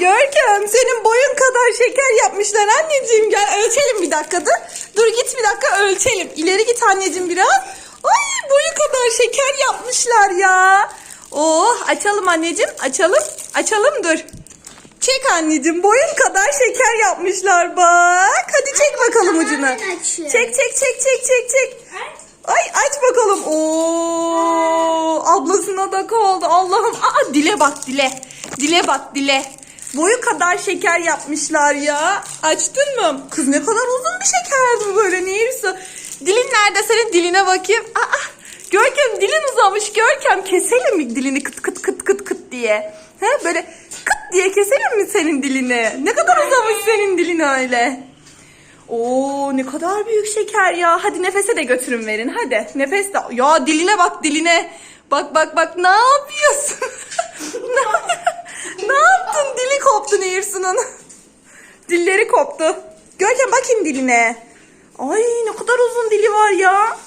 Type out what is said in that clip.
Görkem senin boyun kadar şeker yapmışlar anneciğim. Gel ölçelim bir dakika dur. Dur git bir dakika ölçelim. İleri git anneciğim biraz. Ay boyu kadar şeker yapmışlar ya. Oh açalım anneciğim açalım. Açalım dur. Çek anneciğim boyun kadar şeker yapmışlar bak. Hadi çek bakalım ucunu. Çek çek çek çek çek çek. Ay aç bakalım. Oo, ablasına da kaldı. Allah'ım. Aa dile bak dile. Dile bak dile. Boyu kadar şeker yapmışlar ya. Açtın mı? Kız ne kadar uzun bir şeker bu böyle. Ne yiyorsun? Dilin nerede senin diline bakayım. Aa, Görkem dilin uzamış. Görkem keselim mi dilini kıt kıt kıt kıt kıt diye. He böyle kıt diye keselim mi senin dilini? Ne kadar uzamış senin dilin öyle. Oo ne kadar büyük şeker ya. Hadi nefese de götürün verin. Hadi nefes de. Ya diline bak diline. Bak bak bak ne yapıyorsun? ne, ne yaptın? Dili koptu Nehirsu'nun. Dilleri koptu. Görkem bakayım diline. Ay ne kadar uzun dili var ya.